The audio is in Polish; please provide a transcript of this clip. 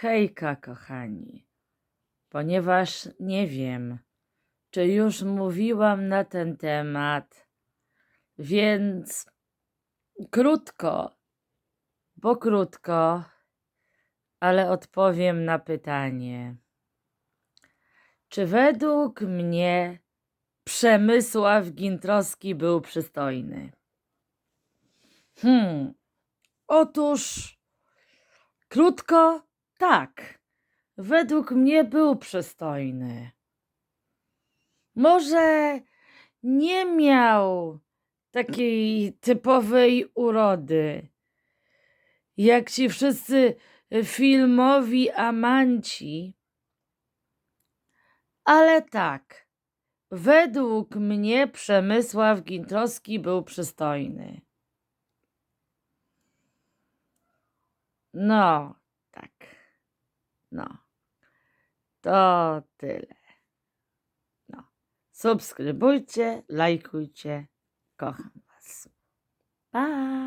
Hejka, kochani. Ponieważ nie wiem, czy już mówiłam na ten temat, więc krótko, bo krótko, ale odpowiem na pytanie. Czy według mnie Przemysław Gintrowski był przystojny? Hmm. Otóż krótko, tak. Według mnie był przystojny. Może nie miał takiej typowej urody, jak ci wszyscy filmowi amanci, ale tak, według mnie Przemysław Gintrowski był przystojny. No, tak. No. To tyle. No. Subskrybujcie, lajkujcie. Kocham Was. Pa!